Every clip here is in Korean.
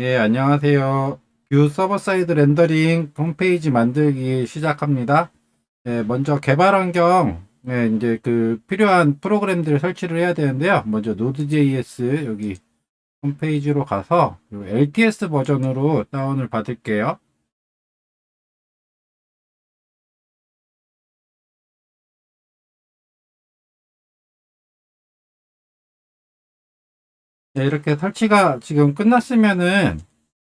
예, 안녕하세요. 뷰 서버 사이드 렌더링 홈페이지 만들기 시작합니다. 예, 먼저 개발 환경, 예, 이제 그 필요한 프로그램들을 설치를 해야 되는데요. 먼저 Node.js 여기 홈페이지로 가서 요 LTS 버전으로 다운을 받을게요. 네, 이렇게 설치가 지금 끝났으면은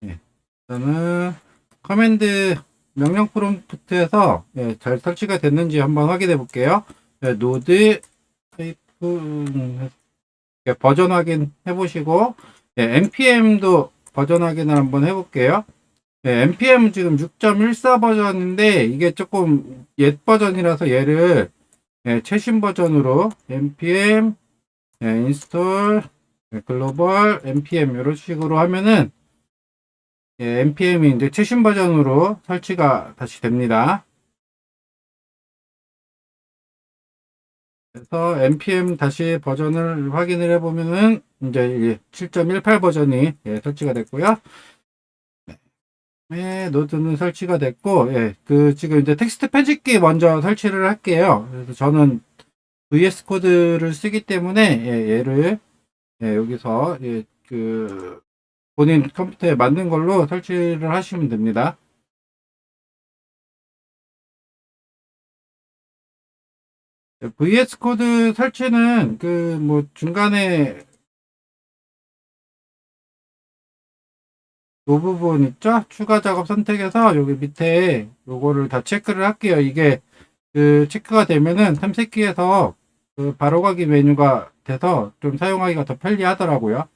예, 저는 커맨드 명령 프롬프트에서 예, 잘 설치가 됐는지 한번 확인해 볼게요. 예, 노드 테이프 음, 예, 버전 확인 해 보시고 예, npm도 버전 확인을 한번 해볼게요. 예, npm 지금 6.14 버전인데 이게 조금 옛 버전이라서 얘를 예, 최신 버전으로 npm 예, 네, 글로벌 npm 이런 식으로 하면은 예, npm이 이제 최신 버전으로 설치가 다시 됩니다. 그래서 npm 다시 버전을 확인을 해보면은 이제 7.18 버전이 예, 설치가 됐고요. 네, 노드는 설치가 됐고, 예, 그 지금 이제 텍스트 편집기 먼저 설치를 할게요. 그래서 저는 VS 코드를 쓰기 때문에 예, 얘를 예, 여기서 예, 그 본인 컴퓨터에 맞는 걸로 설치를 하시면 됩니다. 예, VS 코드 설치는 그 뭐 중간에 이 부분 있죠? 추가 작업 선택해서 여기 밑에 요거를 다 체크를 할게요. 이게 그 체크가 되면은 탐색기에서 그 바로가기 메뉴가 돼서 좀 사용하기가 더 편리하더라고요.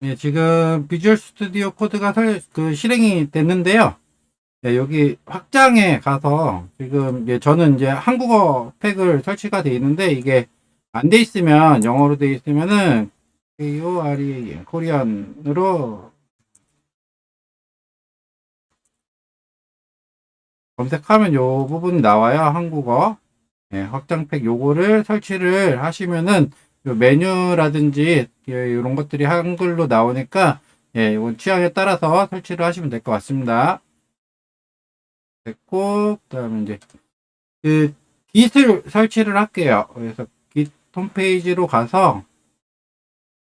네, 지금 비주얼 스튜디오 코드가 설, 그 실행이 됐는데요. 네, 여기 확장에 가서 지금 이제 저는 이제 한국어 팩을 설치가 되어 있는데 이게 안 돼 있으면 영어로 돼 있으면은 KOREAN 코리안으로 검색하면 요 부분이 나와요. 한국어. 네, 확장팩 요거를 설치를 하시면은 요 메뉴라든지 이런 것들이 한글로 나오니까 예, 이건 취향에 따라서 설치를 하시면 될 것 같습니다. 됐고 그 다음에 이제 그 깃을 설치를 할게요. 그래서 깃 홈페이지로 가서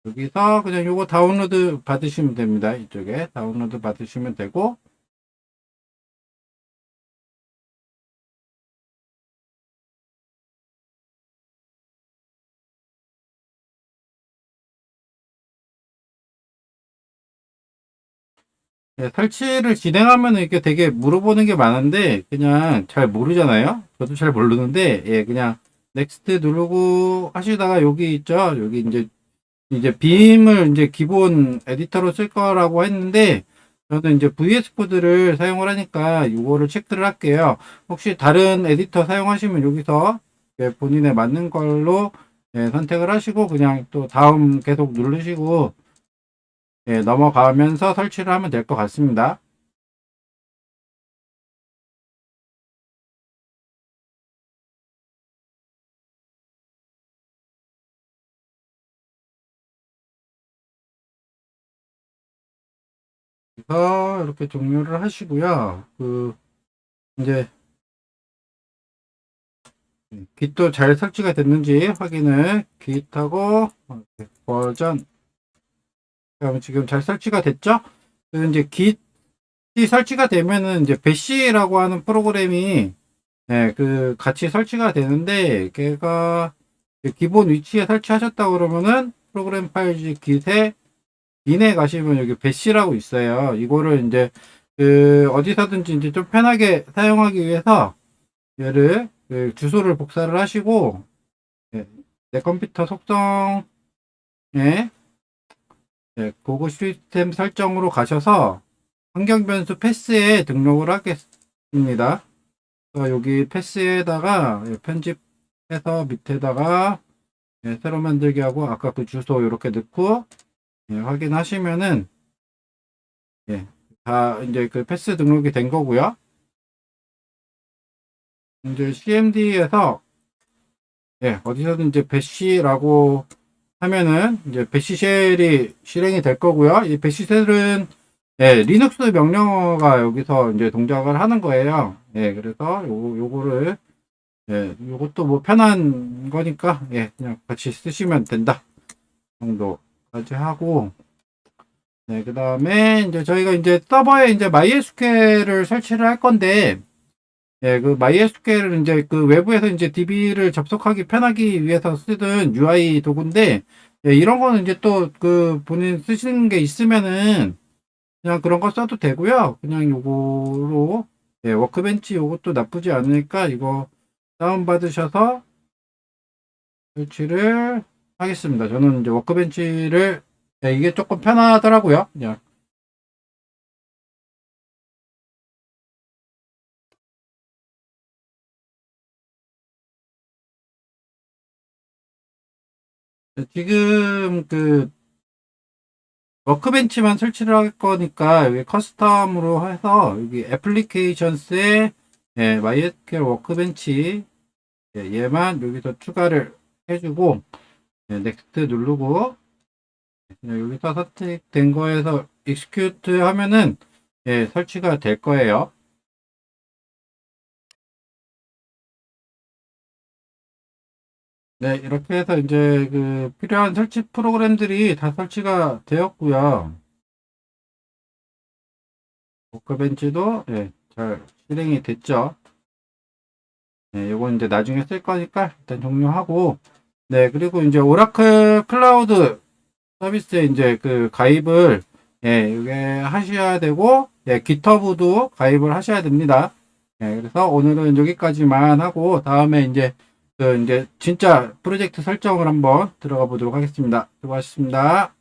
여기서 그냥 요거 다운로드 받으시면 됩니다. 이쪽에 다운로드 받으시면 되고 네, 설치를 진행하면 이렇게 되게 물어보는 게 많은데 그냥 잘 모르잖아요. 저도 잘 모르는데 예 그냥 넥스트 누르고 하시다가 여기 있죠. 여기 이제 이제 빔을 이제 기본 에디터로 쓸 거라고 했는데 저는 이제 VS 코드를 사용을 하니까 이거를 체크를 할게요. 혹시 다른 에디터 사용하시면 여기서 예, 본인에 맞는 걸로 예, 선택을 하시고 그냥 또 다음 계속 누르시고 예, 넘어가면서 설치를 하면 될 것 같습니다. 그래서 이렇게 종료를 하시고요. 그 이제 깃도 잘 설치가 됐는지 확인을 깃하고 버전 그럼 지금 잘 설치가 됐죠? 그리고 이제 깃이 설치가 되면은 이제 배시라고 하는 프로그램이 네, 그 같이 설치가 되는데 걔가 기본 위치에 설치하셨다 그러면은 프로그램 파일지 깃에 빈에 가시면 여기 배시라고 있어요. 이거를 이제 그 어디서든지 이제 좀 편하게 사용하기 위해서 얘를 그 주소를 복사를 하시고 네, 내 컴퓨터 속성에 네, 고급 시스템 설정으로 가셔서 환경 변수 패스에 등록을 하겠습니다. 여기 패스에다가 편집해서 밑에다가 예, 새로 만들기 하고 아까 그 주소 이렇게 넣고 예, 확인하시면은 예, 다 이제 그 패스 등록이 된 거고요. 이제 CMD에서 예, 어디서든 이제 배시라고 하면은 이제 배시 쉘이 실행이 될 거고요. 이 배시 쉘은 예, 리눅스 명령어가 여기서 이제 동작을 하는 거예요. 예, 그래서 요 요거를 예, 요것도 뭐 편한 거니까 예, 그냥 같이 쓰시면 된다 정도까지 하고 네, 그 다음에 이제 저희가 이제 서버에 이제 MySQL을 설치를 할 건데 예, 그 MySQL은 이제 그 외부에서 이제 DB를 접속하기 편하기 위해서 쓰던 UI 도구인데, 예, 이런 거는 이제 또 그 본인 쓰시는 게 있으면은 그냥 그런 거 써도 되고요. 그냥 요거로, 예, 워크벤치 요것도 나쁘지 않으니까 이거 다운 받으셔서 설치를 하겠습니다. 저는 이제 워크벤치를, 예, 이게 조금 편하더라고요. 그냥. 지금 그 워크벤치만 설치를 할 거니까 여기 커스텀으로 해서 여기 애플리케이션스에 예, MySQL 워크벤치 예, 얘만 여기서 추가를 해주고 예, 넥스트 누르고 예, 여기서 선택된 거에서 execute 하면은 예, 설치가 될 거예요. 네, 이렇게 해서 이제 그 필요한 설치 프로그램들이 다 설치가 되었고요. 워크벤치도 예, 잘 실행이 됐죠. 네, 요건 이제 나중에 쓸 거니까 일단 종료하고 네, 그리고 이제 오라클 클라우드 서비스에 이제 그 가입을 예, 이게 하셔야 되고 예, 기터브도 가입을 하셔야 됩니다. 예, 그래서 오늘은 여기까지만 하고 다음에 이제 그 이제 진짜 프로젝트 설정을 한번 들어가 보도록 하겠습니다. 수고하셨습니다.